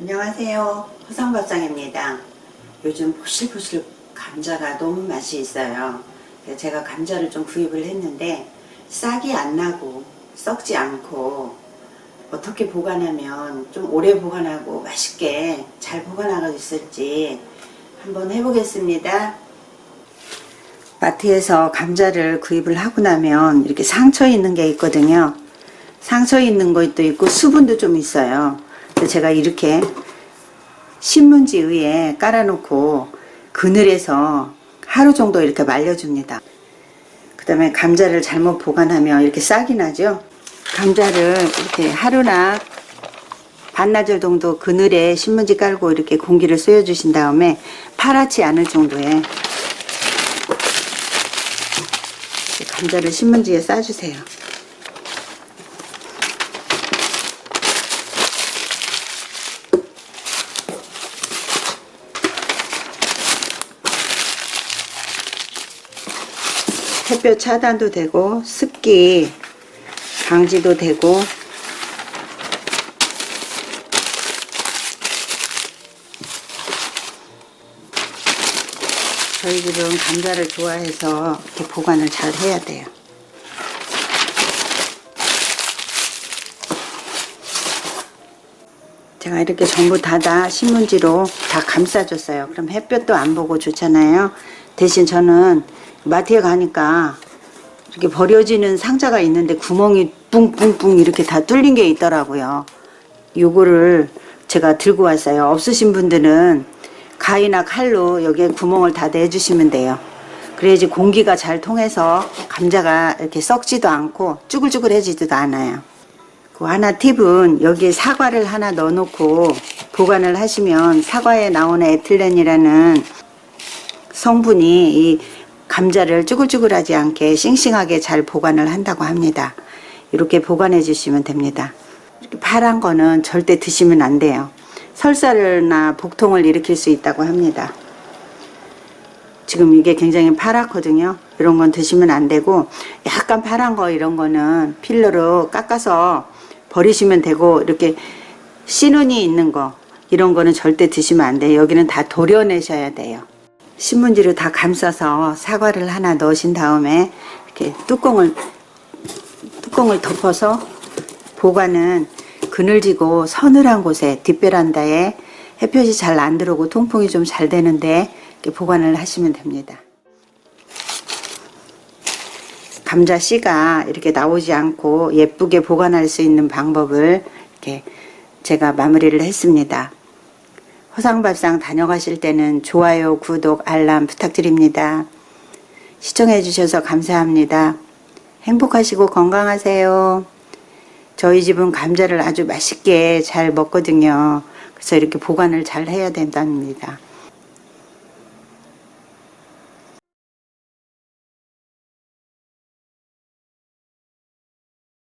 안녕하세요. 허상밥상입니다. 요즘 보실보실 감자가 너무 맛이 있어요. 제가 감자를 좀 구입을 했는데 싹이 안 나고 썩지 않고 어떻게 보관하면 좀 오래 보관하고 맛있게 잘 보관하고 있을지 한번 해보겠습니다. 마트에서 감자를 구입을 하고 나면 이렇게 상처 있는 게 있거든요. 상처 있는 것도 있고 수분도 좀 있어요. 제가 이렇게 신문지 위에 깔아놓고 그늘에서 하루 정도 이렇게 말려줍니다. 그 다음에 감자를 잘못 보관하면 이렇게 싹이 나죠. 감자를 이렇게 하루나 반나절 정도 그늘에 신문지 깔고 이렇게 공기를 쐬어주신 다음에 파랗지 않을 정도의 감자를 신문지에 싸주세요. 햇볕 차단도 되고 습기 방지도 되고 저희 집은 감자를 좋아해서 이렇게 보관을 잘 해야 돼요. 제가 이렇게 전부 다 다 신문지로 다 감싸줬어요. 그럼 햇볕도 안 보고 좋잖아요. 대신 저는 마트에 가니까 이렇게 버려지는 상자가 있는데 구멍이 뿡뿡뿡 이렇게 다 뚫린 게 있더라고요. 요거를 제가 들고 왔어요. 없으신 분들은 가위나 칼로 여기에 구멍을 다 내주시면 돼요. 그래야지 공기가 잘 통해서 감자가 이렇게 썩지도 않고 쭈글쭈글해지지도 않아요. 그 하나 팁은 여기에 사과를 하나 넣어놓고 보관을 하시면 사과에 나오는 에틸렌이라는 성분이 이 감자를 쭈글쭈글하지 않게 싱싱하게 잘 보관을 한다고 합니다. 이렇게 보관해 주시면 됩니다. 이렇게 파란 거는 절대 드시면 안 돼요. 설사나 복통을 일으킬 수 있다고 합니다. 지금 이게 굉장히 파랗거든요. 이런 건 드시면 안 되고 약간 파란 거 이런 거는 필러로 깎아서 버리시면 되고 이렇게 씨눈이 있는 거 이런 거는 절대 드시면 안 돼요. 여기는 다 도려내셔야 돼요. 신문지로 다 감싸서 사과를 하나 넣으신 다음에 이렇게 뚜껑을 뚜껑을 덮어서 보관은 그늘지고 서늘한 곳에 뒷베란다에 햇볕이 잘 안 들어오고 통풍이 좀 잘 되는데 보관을 하시면 됩니다. 감자 씨가 이렇게 나오지 않고 예쁘게 보관할 수 있는 방법을 이렇게 제가 마무리를 했습니다. 호상밥상 다녀가실 때는 좋아요, 구독, 알람 부탁드립니다. 시청해 주셔서 감사합니다. 행복하시고 건강하세요. 저희 집은 감자를 아주 맛있게 잘 먹거든요. 그래서 이렇게 보관을 잘 해야 된답니다.